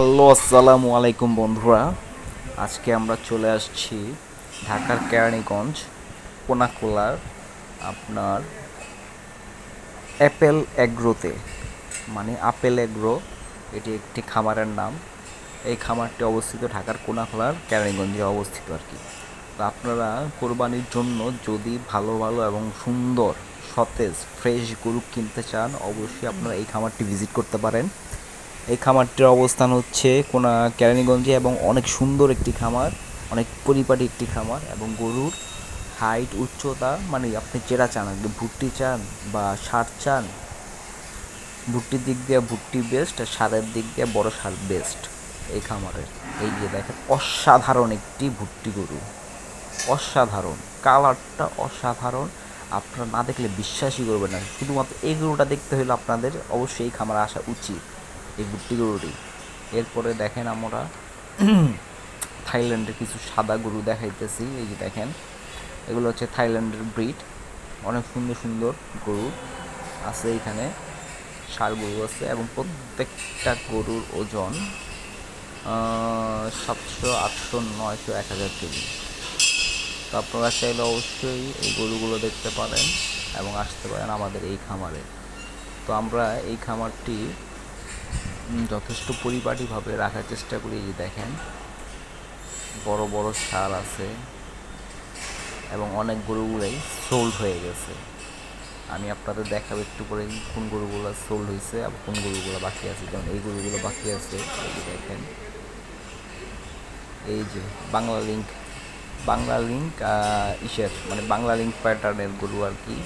Hello, আসসালামু আলাইকুম বন্ধুরা। আজকে আমরা চলে আসছি ঢাকার কেরানীগঞ্জ, কোনাকুলার আপনার অ্যাপেল এগ্রোতে মানে আপেল এগ্রো এটি একটি খামারের নাম। এই খামারটি অবস্থিত ঢাকার কোনাকুলার, কেরানীগঞ্জে অবস্থিত আর কি। তো আপনারা কোরবানির জন্য যদি ভালো ভালো এবং সুন্দর, সতেজ, ফ্রেশ গরু কিনতে চান, অবশ্যই আপনারা এই খামারটি ভিজিট করতে পারেন। এই খামারটির অবস্থান হচ্ছে কোনা কেরানীগঞ্জে এবং অনেক সুন্দর একটি খামার, অনেক পরিপাটি একটি খামার এবং গরুর হাইট উচ্চতা মানে আপনি যেটা চান, একদম ভুট্টি চান বা সার চান, ভুট্টির দিক দিয়ে ভুট্টি বেস্ট আর সারের দিক দিয়ে বড় সার বেস্ট এই খামারের। এই যে দেখেন, অসাধারণ একটি ভুট্টি গরু। অসাধারণ, কালারটা অসাধারণ। আপনারা না দেখলে বিশ্বাসই করবেন না। শুধুমাত্র এই গরুটা দেখতে হলে আপনাদের অবশ্যই এই খামারে আসা উচিত। এই গুপ্তি গরুটি। এরপরে দেখেন আমরা থাইল্যান্ডের কিছু সাদা গরু দেখাইতেছি, এই যে দেখেন। এগুলো হচ্ছে থাইল্যান্ডের ব্রিড। অনেক সুন্দর সুন্দর গরু আছে এখানে। ষাড় গরু আছে এবং প্রত্যেকটা গরুর ওজন সাতশো, আটশো, নয়শো, এক হাজার কেজি। তো আপনারা চাইলে অবশ্যই এই গরুগুলো দেখতে পারেন এবং আসতে পারেন আমাদের এই খামারে। তো আমরা এই খামারটি যথেষ্ট পরিপাটিভাবে রাখার চেষ্টা করি যে দেখেন। বড় বড় সার আছে এবং অনেক গরুগুলাই সোল্ড হয়ে গেছে। আমি আপনাদের দেখাবো একটু পরে কোন গরুগুলো সোল্ড হয়েছে আর কোন গরুগুলো বাকি আছে। যেমন এই গরুগুলো বাকি আছে দেখেন। এই যে বাংলা লিঙ্ক বাংলা লিঙ্ক ইসের মানে বাংলা লিঙ্ক প্যাটার্নের গরু আর কি।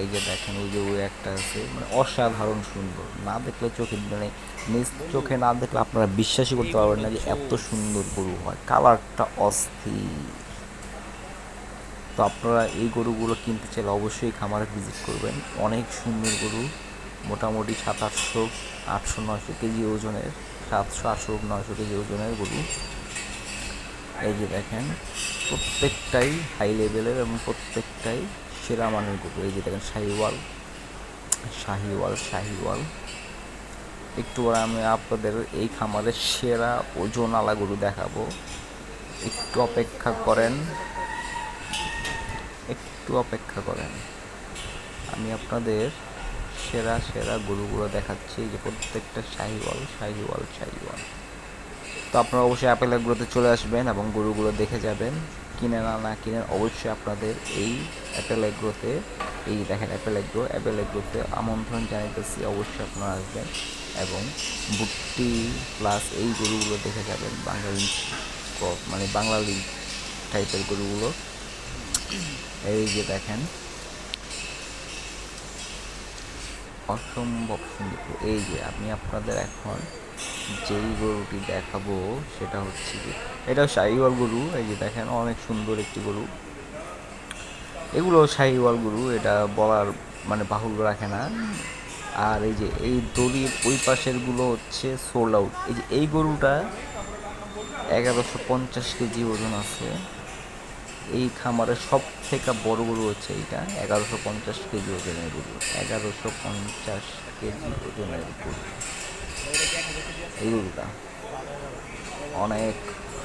এই যে দেখেন ওই যে ওই একটা আছে মানে অসাধারণ সুন্দর। না দেখলে চোখে মানে নিজ চোখে না দেখলে আপনারা বিশ্বাসই করতে পারবেন না যে এত সুন্দর গরু হয়। কালারটা অস্থির। তো আপনারা এই গরুগুলো কিনতে চাইলে অবশ্যই খামারে ভিজিট করবেন। অনেক সুন্দর গরু, মোটামুটি সাত আটশো আটশো নয়শো কেজি ওজনের, সাতশো, আটশো, নয়শো কেজি ওজনের গরু। এই যে দেখেন, প্রত্যেকটাই হাই লেভেলের এবং প্রত্যেকটাই সেরা মানের গরু এই যে দেখেন শাহিওয়াল শাহিওয়াল শাহিওয়াল। একটু আমি আপনাদের এই খামারের সেরা ওজন আলা গরু দেখাবো। একটু অপেক্ষা করেন। একটু অপেক্ষা করেন। আমি আপনাদের সেরা সেরা গরুগুলো দেখাচ্ছি। যে প্রত্যেকটা শাহিওয়াল শাহিওয়াল শাহিওয়াল। তো আপনারা অবশ্যই অ্যাপেল এগ্রোতে চলে আসবেন এবং গরুগুলো দেখে যাবেন। কিনে না না কিনে, অবশ্যই আপনাদের এই অ্যাপেল এগ্রোতে এই দেখেন অ্যাপেল এগ্রো অ্যাপেল এগ্রোতে আমন্ত্রণ জানাইতেছি, অবশ্যই আপনারা আসবেন এবং বুট্টি প্লাস এই গরুগুলো দেখে যাবেন, বাঙালি মানে বাংলা বাঙালি টাইপের গরুগুলো। এই যে দেখেন। অসম্ভব সুন্দর। এই যে আমি আপনাদের এখন যেই গরুটি দেখাবো সেটা হচ্ছে কি, এটা শাহিওয়াল গরু, এই যে দেখেন অনেক সুন্দর একটি গরু। এগুলো শাহিওয়াল গরু, এটা বলার মানে বাহুল্য রাখে না। আর এই যে এই দড়ির ওই পাশেরগুলো হচ্ছে সোল্ড আউট এই যে এই গরুটা এগারোশো পঞ্চাশ কেজি ওজন আছে। এই খামারের সব থেকে বড় গরু হচ্ছে এইটা, এগারোশো পঞ্চাশ কেজি ওজনের গরু। এগারোশো পঞ্চাশ কেজি ওজনের গরু। এই গরুটা অনেক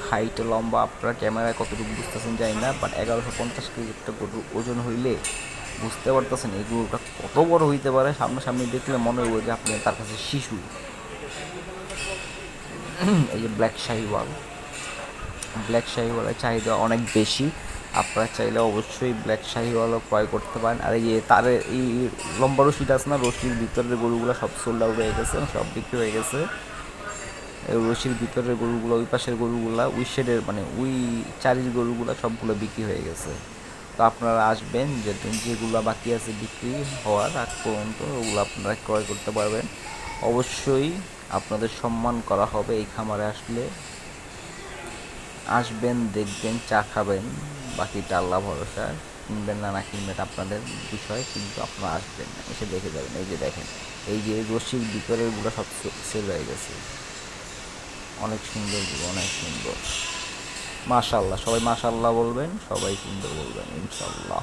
হাইট লম্বা, আপনার ক্যামেরায় কতটুকু বুঝতেছেন জানি না বাট এগারোশো পঞ্চাশ কেজি একটা গরু ওজন হইলে বুঝতে পারতেছেন এই গরুটা কত বড় হইতে পারে। সামনাসামনি দেখলে মনে হবে যে আপনি তার কাছে শিশু। এই যে ব্ল্যাক শাহিওয়াল। ব্ল্যাক শাহিওয়ালের চাহিদা অনেক বেশি। আপনারা চাইলে অবশ্যই ব্ল্যাক শাহিওয়ালও ক্রয় করতে পারেন। আর এই তার এই লম্বা রশিটা আছে না, রশির ভিতরের গরুগুলো সব সোল্ড আউট হয়ে গেছে, সব বিক্রি হয়ে গেছে। রশির ভিতরের গরুগুলো, ওই পাশের গরুগুলো, ওই শেডের মানে ওই চারির গরুগুলো সবগুলো বিক্রি হয়ে গেছে। তো আপনারা আসবেন, যে যেগুলো বাকি আছে বিক্রি হওয়ার আগ পর্যন্ত ওগুলো আপনারা ক্রয় করতে পারবেন। অবশ্যই আপনাদের সম্মান করা হবে এই খামারে আসলে। আসবেন, দেখবেন, চা খাবেন। বাকিটা আল্লাহ ভরসা। কিনবেন না না কিনবেন আপনাদের বিষয়, কিন্তু আপনারা আসবেন না এসে দেখে যাবেন। এই যে দেখেন, এই যে রশির ভিতরেরগুলো সব সেল হয়ে গেছে। অনেক সুন্দর অনেক সুন্দর। মাশাল্লাহ সবাই মাশাল্লাহ বলবেন, সবাই সুন্দর বলবেন ইনশাল্লাহ